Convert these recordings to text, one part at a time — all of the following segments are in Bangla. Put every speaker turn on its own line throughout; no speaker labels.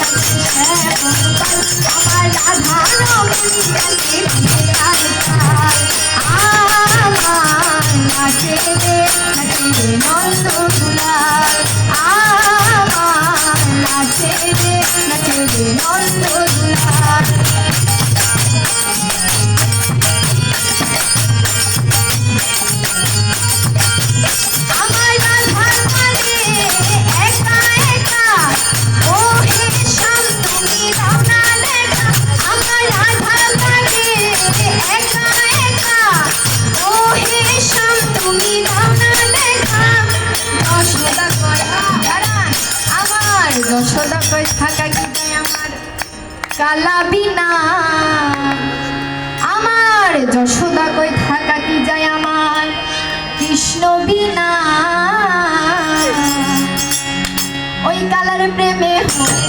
I'm a man. কষ থাকা কি যায় আমার কালাবিনা আমার যশোদা কই থাকা কি যায় আমার? কৃষ্ণ বিনা। ওই কালার প্রেমে হয়ে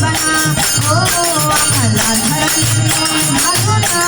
बना ओ अपना धर्म भागना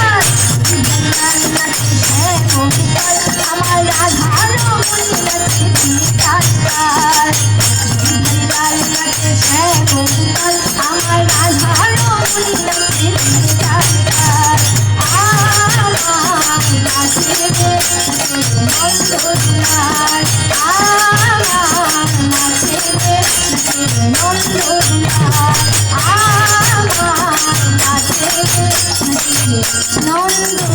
নন্দ